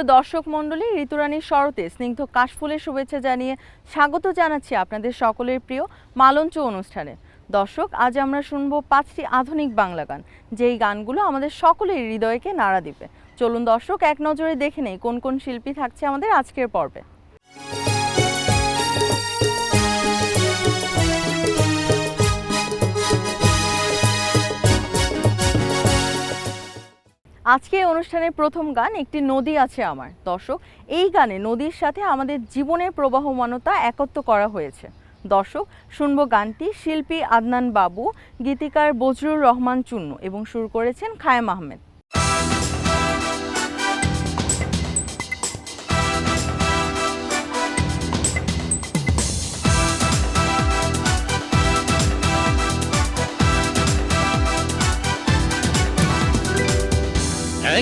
সুপ্রিয় দর্শক মণ্ডলী ঋতুরানীর শরতে স্নিগ্ধ কাশফুলের শুভেচ্ছা জানিয়ে স্বাগত জানাচ্ছি আপনাদের সকলের প্রিয় মালঞ্চ অনুষ্ঠানে। দর্শক, আজ আমরা শুনব পাঁচটি আধুনিক বাংলা গান। যেই গানগুলো আমাদের সকলের হৃদয়কে নাড়া দিবে। চলুন দর্শক, এক নজরে দেখে নেই কোন কোন শিল্পী থাকছে আমাদের আজকের পর্বে। আজকে অনুষ্ঠানের প্রথম গান একটি নদী আছে আমার। দর্শক, এই গানে নদীর সাথে আমাদের জীবনের প্রবাহমানতা একত্র করা হয়েছে। দর্শক, শুনব গানটি শিল্পী আদনান বাবু, গীতিকার বজরুর রহমান চুন্ন এবং সুর করেছেন খায়েম আহমেদ।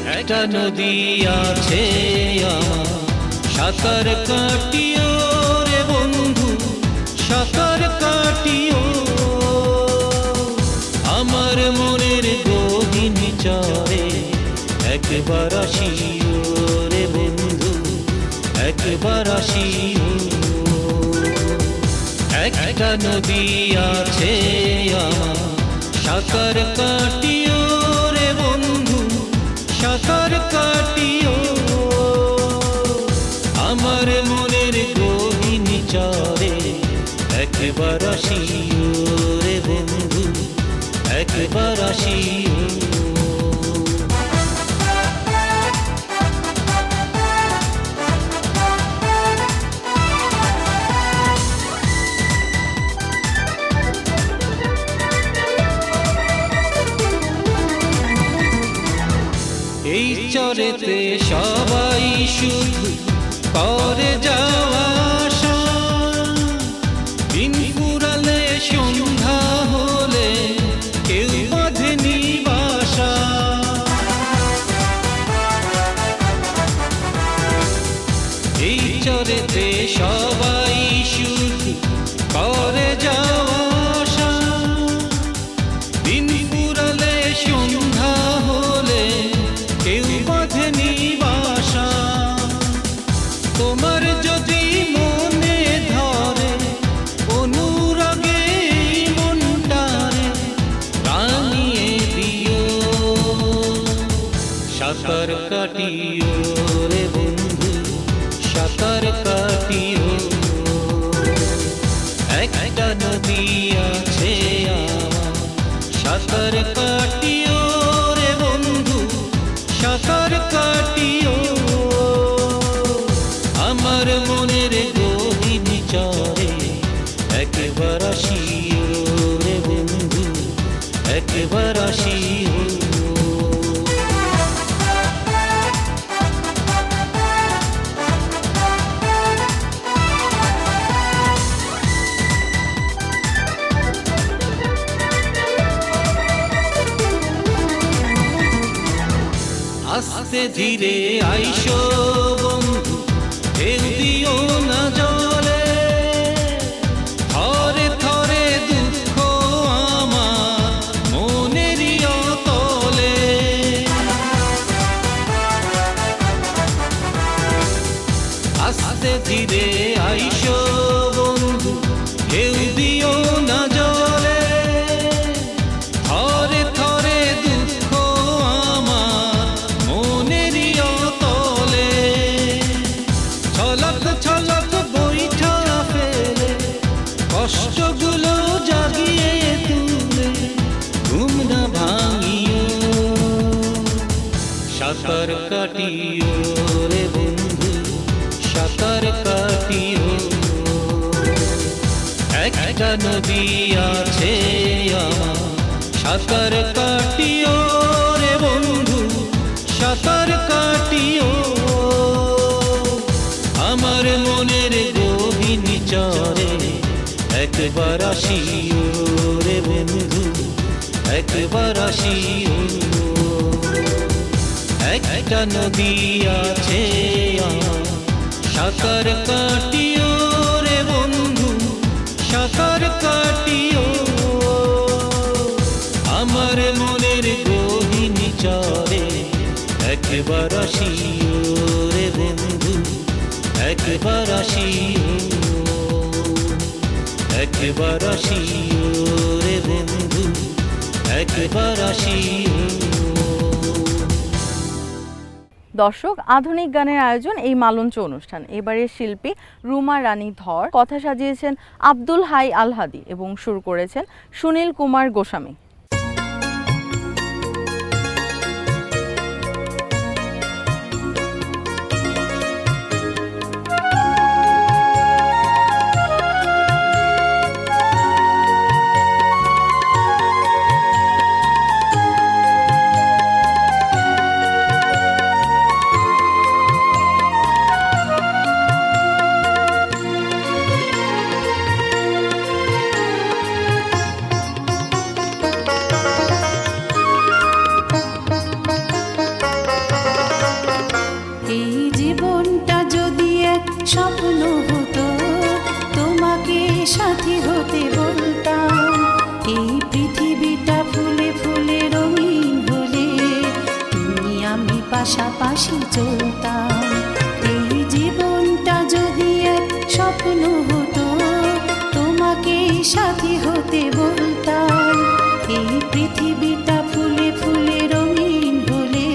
একটা নদী আছে আমার। সাঁতার কাটিও রে বন্ধু, সাঁতার কাটিও। আমার মনের গহিনী চরে একবার আসিও রে বন্ধু, একবার আসিও। একটা নদী আছে আমার, সাঁতার কাটিও সাঁতার কাটিও। আমার মনের গহিনী চরে একবার আসিও। চরেতে সবাই শুধু করে যাওয়া ধীরে আইসো। একটা নদী আছে আমার। সাঁতার কাটিও রে বন্ধু, সাঁতার কাটিও। আমার মনের গহিনী চরে একবার আসিও রে বন্ধু, একবার আসিও। একটা নদী আছে সাঁতার কাটিও একবার আসিও রে বন্ধু, একবার আসিও। একবার আসিও রে বন্ধু, একবার আসিও। দর্শক, আধুনিক গানের আয়োজন এই মালঞ্চ অনুষ্ঠান। এবারের শিল্পী রুমা রানী ধর কথা সাজিয়েছেন আব্দুল হাই আলহাদি এবং সুর করেছেন সুনীল কুমার গোস্বামী। তোমাকে সাথী হতে বলতাম, এই পৃথিবীটা ফুলে রঙিন তুমি আমি পাশাপাশি চলতাম। এই জীবনটা যদি এক স্বপ্ন হতো, তোমাকে সাথী হতে বলতাম, এই পৃথিবীটা ফুলে ফুলে রঙিন হলে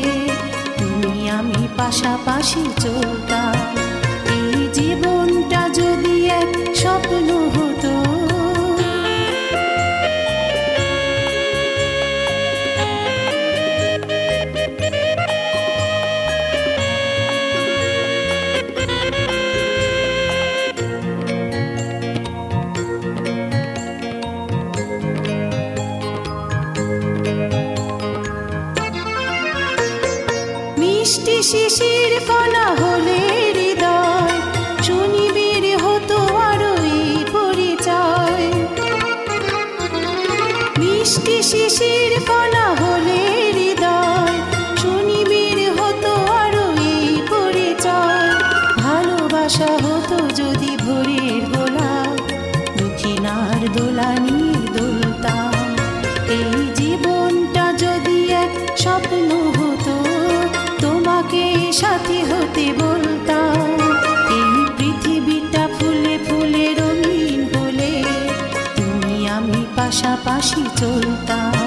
তুমি আমি পাশাপাশি চলতাম। 谢谢 সাথী হতে বলতাম এই পৃথিবীটা ফুলে ফুলে রঙিন বলে তুমি আমি পাশাপাশি চলতাম।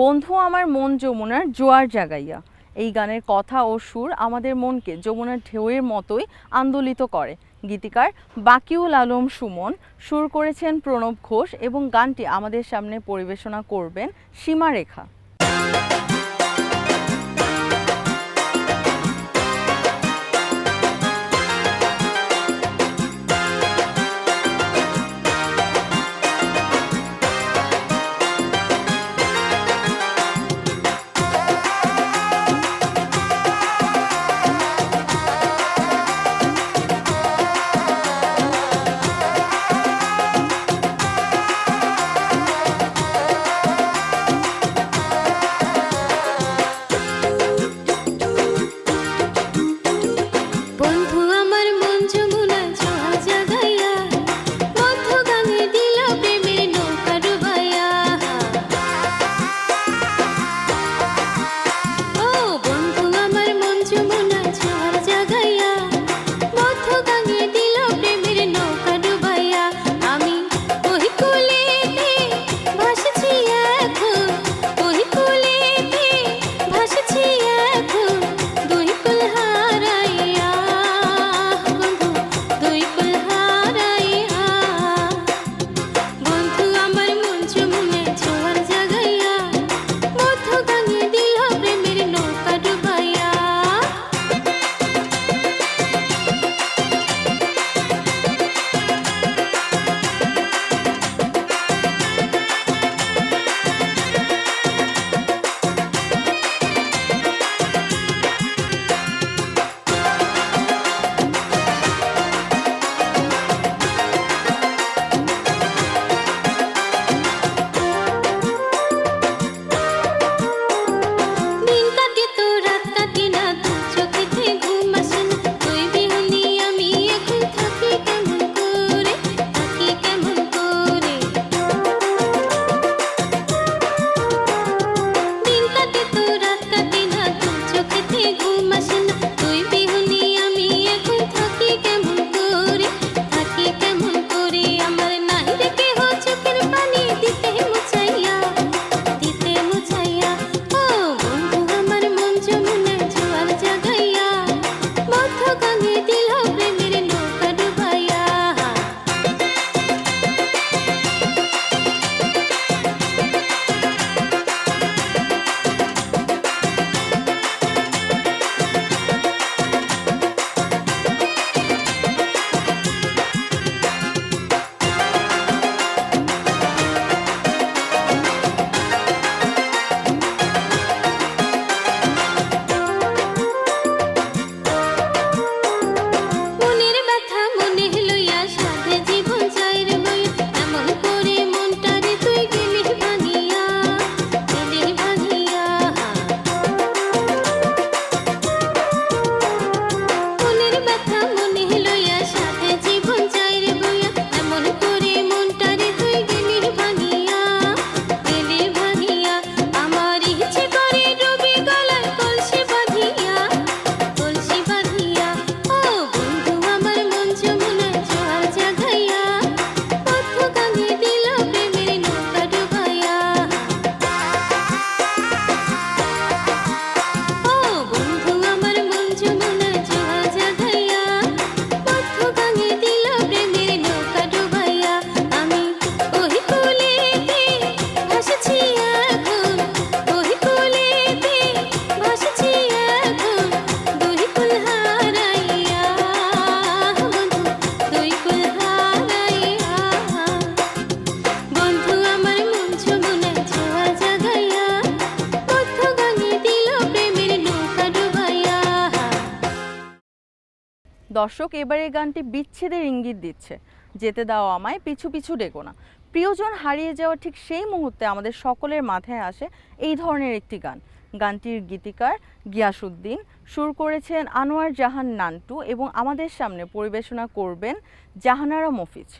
বন্ধু আমার মন যমুনার জোয়ার জাগাইয়া। এই গানের কথা ও সুর আমাদের মনকে যমুনার ঢেউয়ের মতোই আন্দোলিত করে। গীতিকার বাকিউল আলম সুমন, সুর করেছেন প্রণব ঘোষ এবং গানটি আমাদের সামনে পরিবেশনা করবেন সীমা দর্শক এবারে গানটি বিচ্ছেদের ইঙ্গিত দিচ্ছে। যেতে দাও আমায়, পিছু পিছু ডেকো না। প্রিয়জন হারিয়ে যাওয়া ঠিক সেই মুহূর্তে আমাদের সকলের মাথায় আসে এই ধরনের একটি গান। গানটির গীতিকার গিয়াসুদ্দিন সুর করেছেন আনোয়ার জাহান নান্টু এবং আমাদের সামনে পরিবেশনা করবেন জাহানারা মফিজ।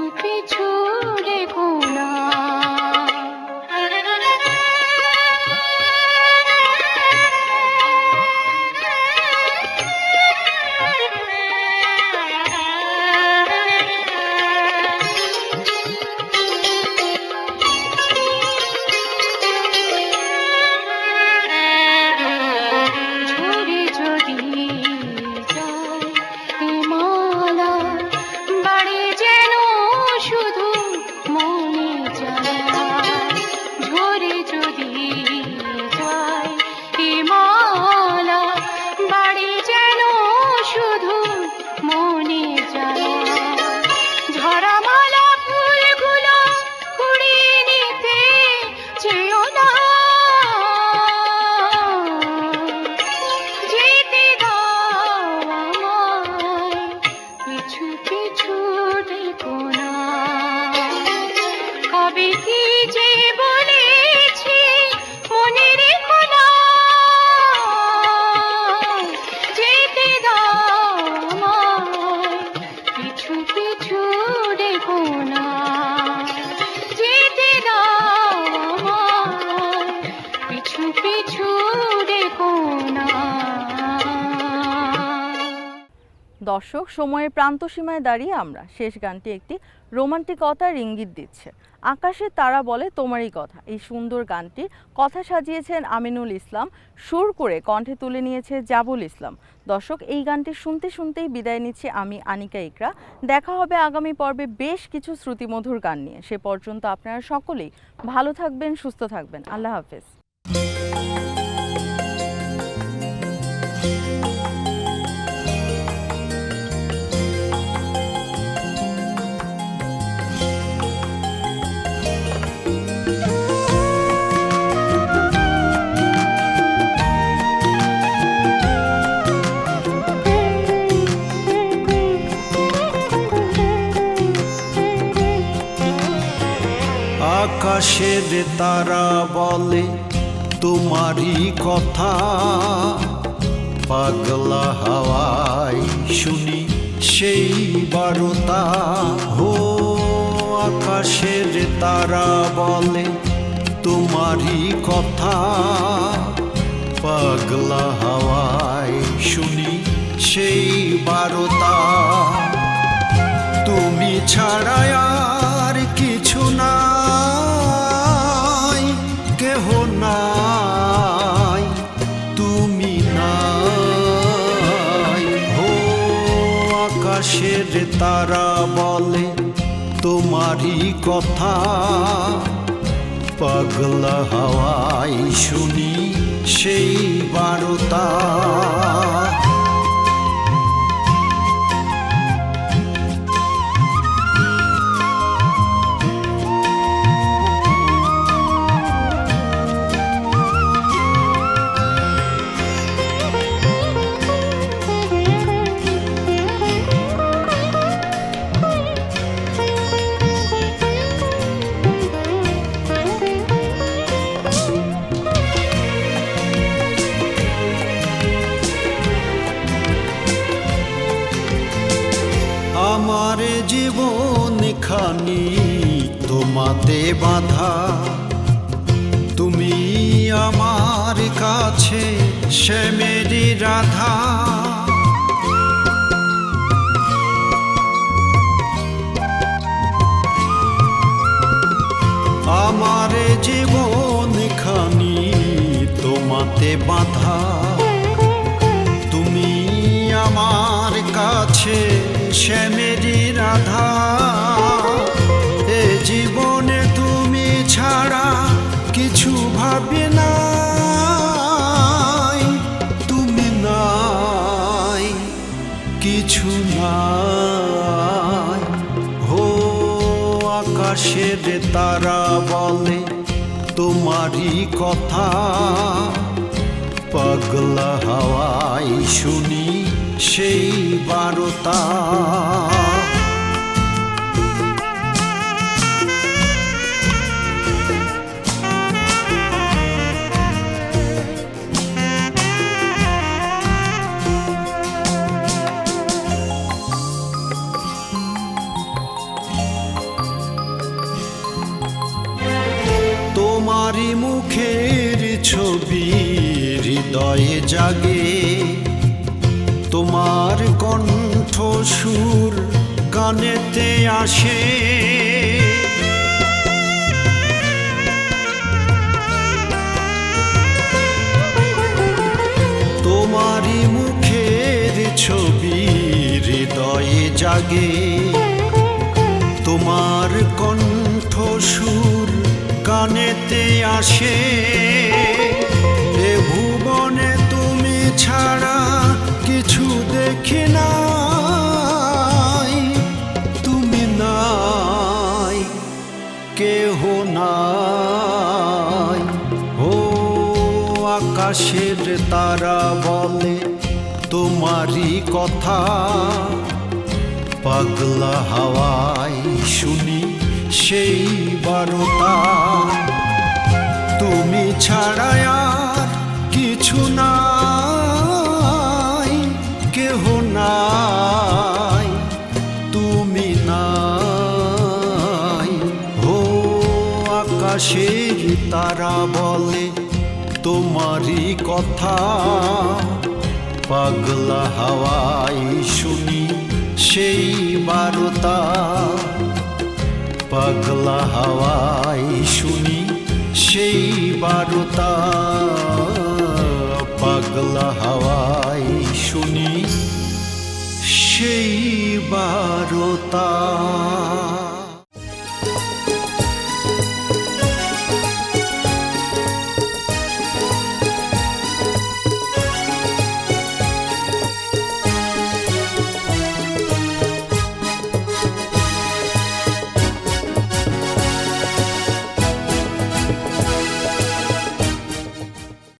পিছু পিছু দর্শক, সময়ের প্রান্ত সীমায় দাঁড়িয়ে আমরা শেষ গানটি একটি রোমান্টিকতার ইঙ্গিত দিচ্ছে। আকাশে তারা বলে তোমারই কথা। এই সুন্দর গানটি কথা সাজিয়েছেন আমিনুল ইসলাম। সুর করে কণ্ঠে তুলে নিয়েছে জাবুল ইসলাম। দর্শক, এই গানটি শুনতে শুনতেই বিদায় নিচ্ছি আমি, আনিকা ইকরা। দেখা হবে আগামী পর্বে বেশ কিছু শ্রুতিমধুর গান নিয়ে। সে পর্যন্ত আপনারা সকলেই ভালো থাকবেন, সুস্থ থাকবেন। আল্লাহ হাফেজ। আকাশের তারা বলে, তোমারই কথা। পাগলা হাওয়ায় শুনি সেই বারতা হো, আকাশের তারা বলে, তোমারই কথা। পাগলা হাওয়ায় শুনি সেই বারতা তুমি ছাড়া আর কিছু নাই কেহ তুমি নাই। আকাশের তারা বলে তোমারই কথা। পাগলা হাওয়াই শুনি সেই বারতা। তোমাতে বাধা। তুমি আমার কাছে শ্যামেরি রাধা। আমার জীবন খানি তোমাতে বাধা। তুমি আমার কাছে শ্যামেরি রাধা। কথা পাগলা হাওয়াই শুনি সেই বারতা। তোমারই মুখের ছবি হৃদয়ে জাগে। তোমার কণ্ঠ সুর গানেতে আসে। তোমারই মুখের ছবি হৃদয়ে জাগে। তোমার কণ্ঠ সুর কানেতে আসে। এ ভুবনে তুমি ছাড়া কিছু দেখি নাই। তুমি নাই, কেহ নাই। ও আকাশের তারা বলে তোমারই কথা। পাগলা হাওয়াই শুনি সেই বারতা। তুমি ছাড়ায় আর কিছু নাই, কেহ নাই। তুমি নাই। হো, আকাশের তারা বলে, তোমারই কথা। পাগলা হাওয়াই শুনি সেই বারতা। পাগলা হাওয়াই শুনি সেই বারতা। পাগলা হাওয়াই শুনি সেই বারতা।